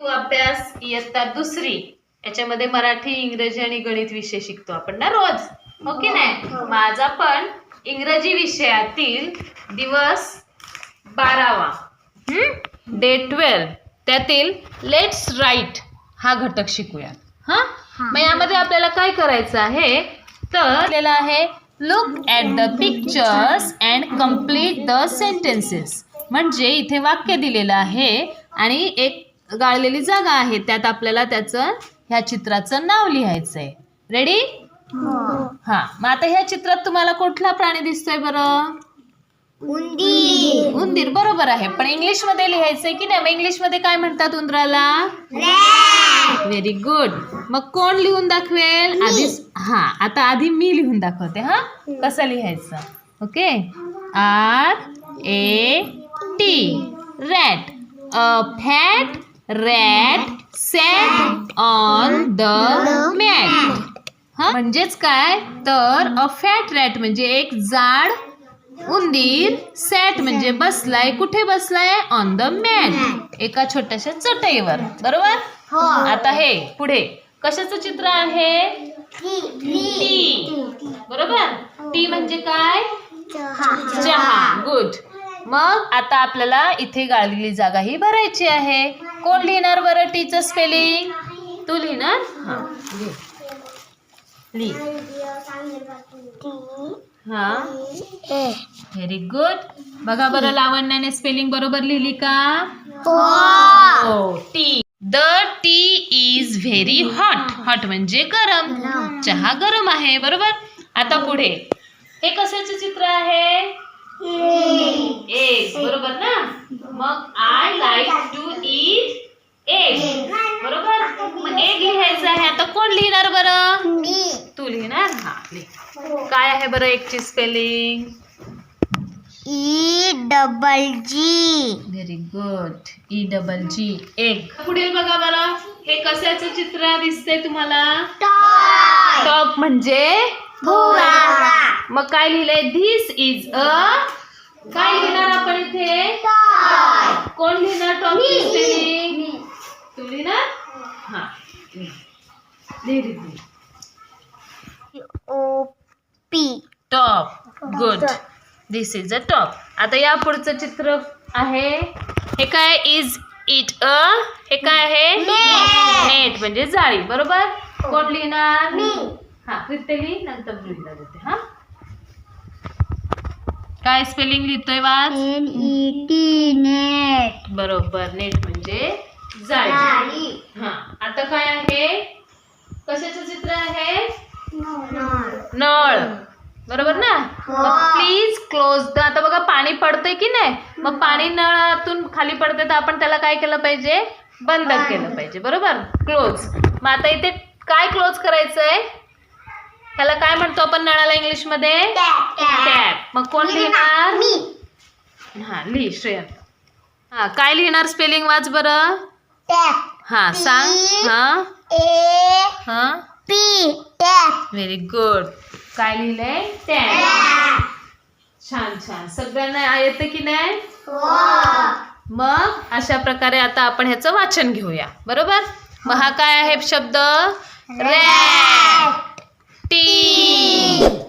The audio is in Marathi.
तू अभ्यास इयत्ता दुसरी. याच्यामध्ये मराठी इंग्रजी आणि गणित विषय शिकतो आपण ना रोज? हो की नाही? माझा पण इंग्रजी विषयातील दिवस बारावा. डे ट्वेल्व त्यातील लेट्स राईट हा घटक शिकूया हा? मग यामध्ये आपल्याला काय करायचं आहे? तर दिलेलं आहे look at the pictures and complete the sentences म्हणजे इथे वाक्य दिलेलं आहे आणि एक गाळलेली जागा आहे. त्यात आपल्याला त्याचं ह्या चित्राचं नाव लिहायचं आहे रेडी हा. मग आता ह्या चित्रात तुम्हाला कुठला प्राणी दिसतोय बरं? उंदीर. उंदीर. बरोबर आहे. पण इंग्लिशमध्ये लिहायचंय की नाही? मग इंग्लिशमध्ये काय म्हणतात उंदराला? व्हेरी गुड मग कोण लिहून दाखवेल? आधी हा. आता आधी मी लिहून दाखवते हा? कसं लिहायचं? Okay? R A T rat a fat rat sat on the mat हा म्हणजेच काय? तर अ फॅट रॅट म्हणजे एक जाड उंदीर सॅट म्हणजे बसलाय कुठे बसलाय? ऑन द मॅट एका छोट्याशा चटईवर. बरोबर? हो. आता हे पुढे. कशाचं चित्र आहे? टी बरोबर? टी म्हणजे काय? चहा. गुड मग आता आपल्याला इथे गाळलेली जागा ही भरायची आहे. कोण लिहिणार बरं टीचं स्पेलिंग तू लिहिणार? हा लिह. हा. व्हेरी गुड बघा बरं लावण्याने स्पेलिंग बरोबर लिहिली का? हो. Tea the tea is very hot hot म्हणजे गरम. चहा गरम आहे बरोबर? आता पुढे. हे कशाचे चित्र आहे? एग बरोबर ना? मग I like to eat egg बरोबर? मग एग लिहायचं आहे. आता कोण लिहिणार बरं? तू लिहिणार? हा लिह. काय आहे बरं एकची spelling E double G very good E double G egg पुढे बघा बरं. हे कशाचं चित्र दिसतंय तुम्हाला? टॉप म्हणजे? मग काय लिहिलंय? धिस इज अ काय लिहिणार आपण इथे? कोण लिहिणार टॉप स्पेलिंग तू लिहिणार? हा लिह. लिह, लिह, लिह. O P. Top good this is a top आता या पुढचं चित्र आहे. हे काय इज इट अ हे काय आहे? नेट म्हणजे जाळी. बरोबर? कोण लिहिणार? हा लिही नंतर लिहिला देते हा. काय स्पेलिंग लिहितोय वाच एन ई टी नेट बरोबर नेट म्हणजे जाळी. हा आता काय आहे? कशाचं चित्र आहे? नळ. बरोबर ना? Please close the. आता बघा पाणी पडतंय की नाही? मग पाणी नळातून खाली पडते तर आपण त्याला काय केलं पाहिजे? बंद केलं पाहिजे. बरोबर? क्लोज मग आता इथे काय क्लोज करायचंय? त्याला काय म्हणतो आपण नळाला इंग्लिशमध्ये टॅप. मग कोण लिहिणार? हा लिही श्रेयन. हा काय लिहिणार स्पेलिंग वाच बरं? टॅप. हा सांग. हा? ए हा? P tap. व्हेरी गुड काय लिहिलंय टॅप. छान छान. सगळ्यांना येतं की नाही? मग अशा प्रकारे आता आपण ह्याचं वाचन घेऊया. बरोबर? मग हा काय आहे शब्द? Rat T